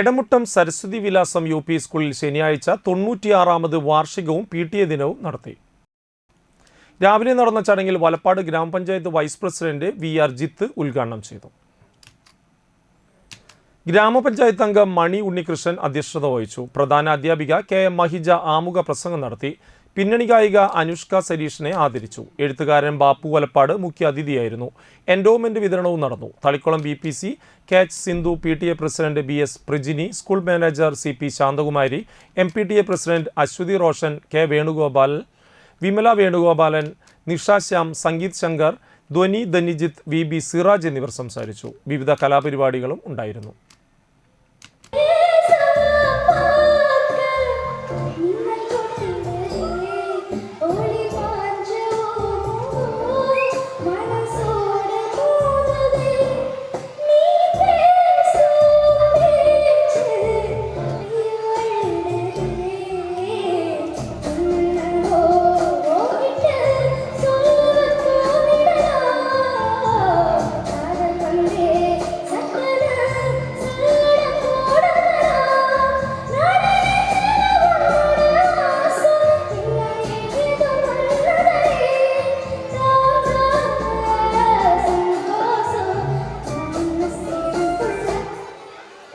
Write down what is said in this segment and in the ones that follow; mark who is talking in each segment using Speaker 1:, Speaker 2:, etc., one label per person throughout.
Speaker 1: എടമുട്ടം സരസ്വതി വിലാസം U P സ്കൂളിൽ ശനിയാഴ്ച തൊണ്ണൂറ്റിയാറാമത് വാർഷികവും പി ടി എ ദിനവും നടത്തി. രാവിലെ നടന്ന ചടങ്ങിൽ വലപ്പാട് ഗ്രാമപഞ്ചായത്ത് vice president V R Jith ഉദ്ഘാടനം ചെയ്തു. ഗ്രാമപഞ്ചായത്ത് അംഗം മണി ഉണ്ണികൃഷ്ണൻ അധ്യക്ഷത വഹിച്ചു. പ്രധാന അധ്യാപിക കെ എം മഹിജ ആമുഖ പ്രസംഗം നടത്തി. പിന്നണി ഗായിക അനുഷ്ക സരീഷിനെ ആദരിച്ചു. എഴുത്തുകാരൻ ബാപ്പു വലപ്പാട് മുഖ്യ അതിഥിയായിരുന്നു എൻഡോമെന്റ് വിതരണവും നടന്നു. Thalikkulam B P C catch Sindhu P T A president B S Prijini school manager C P Shanthakumari M P T A president Aswathy Roshan K Venugopal Vimala Venugopalan Nisha Shyam Sangeeth Shankar Dhwani Dhanijith V B Siraj എന്നിവർ സംസാരിച്ചു. വിവിധ കലാപരിപാടികളും ഉണ്ടായിരുന്നു.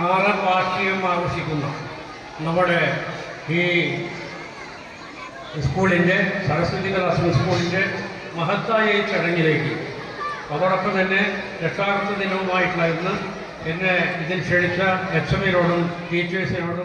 Speaker 2: ആറാം ആവശ്യിക്കുന്ന നമ്മുടെ ഈ സ്കൂളിന്റെ സരസ്വതി കലാശ്രമ സ്കൂളിന്റെ മഹത്തായ ഈ ചടങ്ങിലേക്ക് അതോടൊപ്പം തന്നെ രക്ഷാകർത്ത ദിനവുമായിട്ടുള്ള ഇന്ന് എന്നെ ഇതിൽ ക്ഷണിച്ച എച്ച് എമ്മിനോടും ടീച്ചേഴ്സിനോടും